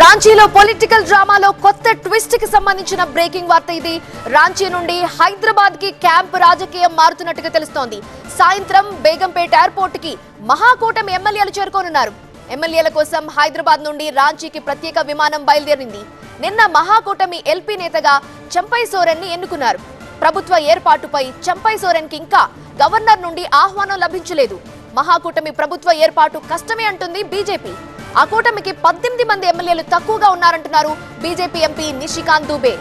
రాంచీలో political డ్రామాలో కొత్త ట్విస్ట్కి సంబంధించిన బ్రేకింగ్ వార్త ఇది. రాంచీ నుండి హైదరాబాద్కి క్యాంప్ రాజకీయం మారుతున్నట్టుగా తెలుస్తోంది. సాయంత్రం బేగంపేట ఎయిర్పోర్ట్కి మహాకూటమి ఎమ్మెల్యేలు చేరుకోనున్నారు. ఎమ్మెల్యేల కోసం హైదరాబాద్ నుండి రాంచీకి ప్రత్యేక విమానం బయలుదేరింది. నిన్న మహాకూటమి ఎల్పీ నేతగా చంపై సోరెన్ని ఎన్నుకున్నారు. ప్రభుత్వ ఏర్పాటుపై చంపై సోరెన్కి ఇంకా గవర్నర్ నుండి ఆహ్వానం లభించలేదు. మహాకూటమి ప్రభుత్వ ఏర్పాటు కష్టమే అంటుంది బీజేపీ. ఆ కూటమికి పద్దెనిమిది మంది ఎమ్మెల్యేలు తక్కువగా ఉన్నారంటున్నారు బీజేపీ ఎంపీ నిషికాంత్ దుబే.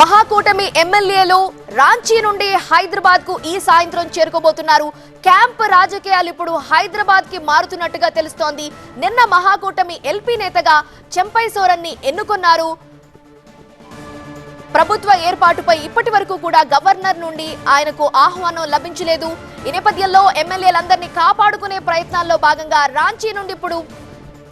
మహాకూటమి ఎమ్మెల్యేలు రాంచీ నుండి హైదరాబాద్కు ఈ సాయంత్రం చేరుకోబోతున్నారు. క్యాంప్ రాజకీయాలు ఇప్పుడు హైదరాబాద్కి మారుతున్నట్టుగా తెలుస్తోంది. నిన్న మహాకూటమి ఎల్పీ నేతగా చెంపై సోరన్ని ఎన్నుకున్నారు. ప్రభుత్వ ఏర్పాటుపై ఇప్పటి వరకు కూడా గవర్నర్ నుండి ఆయనకు ఆహ్వానం లభించలేదు. ఈ నేపథ్యంలో ఎమ్మెల్యేలందరినీ కాపాడుకునే ప్రయత్నాల్లో భాగంగా రాంచీ నుండి ఇప్పుడు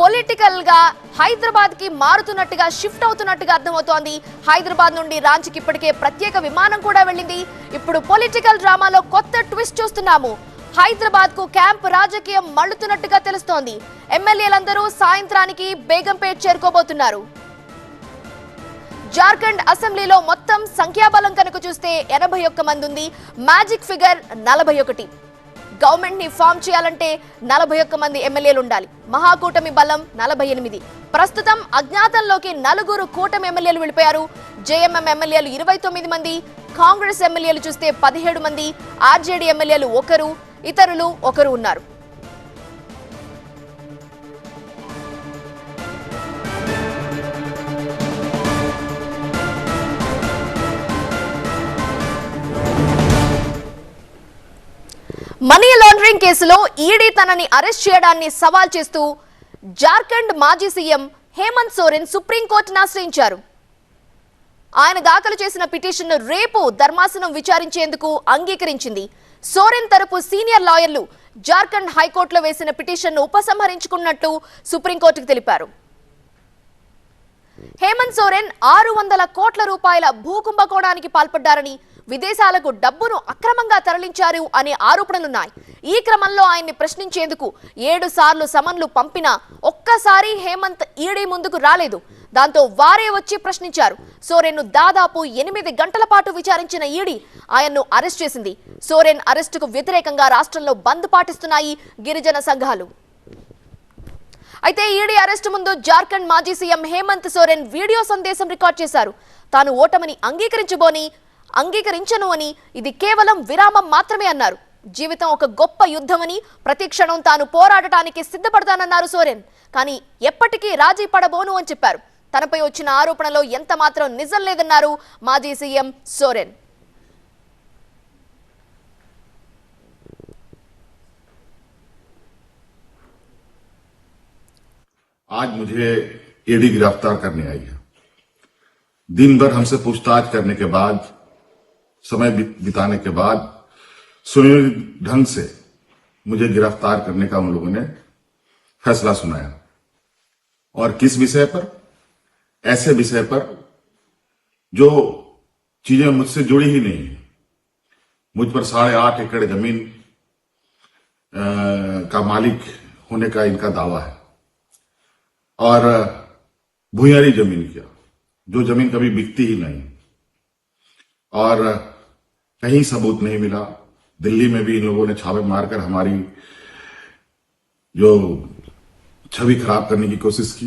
పొలిటికల్గా హైదరాబాద్కి మారుతున్నట్టుగా షిఫ్ట్ అవుతున్నట్టుగా అర్థమవుతోంది. హైదరాబాద్ నుండి రాంచీకి ఇప్పటికే ప్రత్యేక విమానం కూడా వెళ్ళింది. ఇప్పుడు పొలిటికల్ డ్రామాలో కొత్త ట్విస్ట్ చూస్తున్నాము. హైదరాబాద్కు క్యాంప్ రాజకీయం మళ్ళుతున్నట్టుగా తెలుస్తోంది. ఎమ్మెల్యేలందరూ సాయంత్రానికి బేగంపేట్ చేరుకోబోతున్నారు. జార్ఖండ్ అసెంబ్లీలో మొత్తం సంఖ్యాబలం కనుక చూస్తే ఎనభై ఒక్క మంది ఉంది మ్యాజిక్ ఫిగర్ నలభై ఒకటి. గవర్నమెంట్ని ఫామ్ చేయాలంటే నలభై ఒక్క మంది ఎమ్మెల్యేలు ఉండాలి మహాకూటమి బలం నలభై ఎనిమిది. ప్రస్తుతం అజ్ఞాతంలోకి నలుగురు కూటమి ఎమ్మెల్యేలు వెళ్ళిపోయారు జేఎంఎం ఎమ్మెల్యేలు ఇరవై తొమ్మిది మంది. కాంగ్రెస్ ఎమ్మెల్యేలు చూస్తే పదిహేడు మంది. ఆర్జేడీ ఎమ్మెల్యేలు ఒకరు. ఇతరులు ఒకరు ఉన్నారు. మనీ లాండరింగ్ కేసులో ఈడీ తనని అరెస్ట్ చేయడాన్ని సవాల్ చేస్తూ జార్ఖండ్ మాజీ సీఎం హేమంత్ సోరెన్ సుప్రీంకోర్టును ఆశ్రయించారు. ఆయన దాఖలు చేసిన పిటిషన్ను రేపు ధర్మాసనం విచారించేందుకు అంగీకరించింది. సోరెన్ తరపు సీనియర్ లాయర్లు జార్ఖండ్ హైకోర్టులో వేసిన పిటిషన్ను ఉపసంహరించుకున్నట్టు సుప్రీంకోర్టుకు తెలిపారు. హేమంత్ సోరెన్ ఆరు వందల కోట్ల రూపాయల భూ కుంభకోణానికి పాల్పడ్డారని విదేశాలకు డబ్బును అక్రమంగా తరలించారు అనే ఆరోపణలున్నాయి. ఈ క్రమంలో ఆయన్ని ప్రశ్నించేందుకు ఏడు సార్లు సమన్లు పంపినా ఒక్కసారి హేమంత్ ఈడీ ముందుకు రాలేదు. దాంతో వారే వచ్చి ప్రశ్నించారు. సోరెన్ను దాదాపు ఎనిమిది గంటల పాటు విచారించిన ఈడీ ఆయన్ను అరెస్ట్ చేసింది. సోరెన్ అరెస్టుకు వ్యతిరేకంగా రాష్ట్రంలో బంద్ పాటిస్తున్నాయి గిరిజన సంఘాలు. అయితే ఈడీ అరెస్టు ముందు జార్ఖండ్ మాజీ సీఎం హేమంత్ సోరెన్ వీడియో సందేశం రికార్డ్ చేశారు. తాను ఓటమిని అంగీకరించబోని అంగీకరించను అని ఇది కేవలం విరామం మాత్రమే అన్నారు. జీవితం ఒక గొప్ప యుద్ధమని ప్రతి క్షణం తాను పోరాడటానికి సిద్ధపడతానన్నారు సోరెన్. కానీ ఎప్పటికీ రాజీ పడబోను అని చెప్పారు. తనపై వచ్చిన ఆరోపణలో ఎంత మాత్రం నిజం లేదన్నారు మాజీ సీఎం సోరెన్ आज मुझे ईडी गिरफ्तार करने आई है दिन भर हमसे पूछताछ करने के बाद समय बि- बिताने के बाद सुनियोजित ढंग से मुझे गिरफ्तार करने का उन लोगों ने फैसला सुनाया और किस विषय पर ऐसे विषय पर जो चीज़ें मुझसे जुड़ी ही नहीं है। मुझ पर साढ़े आठ एकड़ ज़मीन का मालिक होने का इनका दावा है। और भूयारी ज़मीन किया, जो ज़मीन कभी बिकती ही नहीं। और कहीं सबूत नहीं मिला। दिल्ली में भी इन लोगों ने छापे मारकर हमारी जो छवि खराब करने की कोशिश की।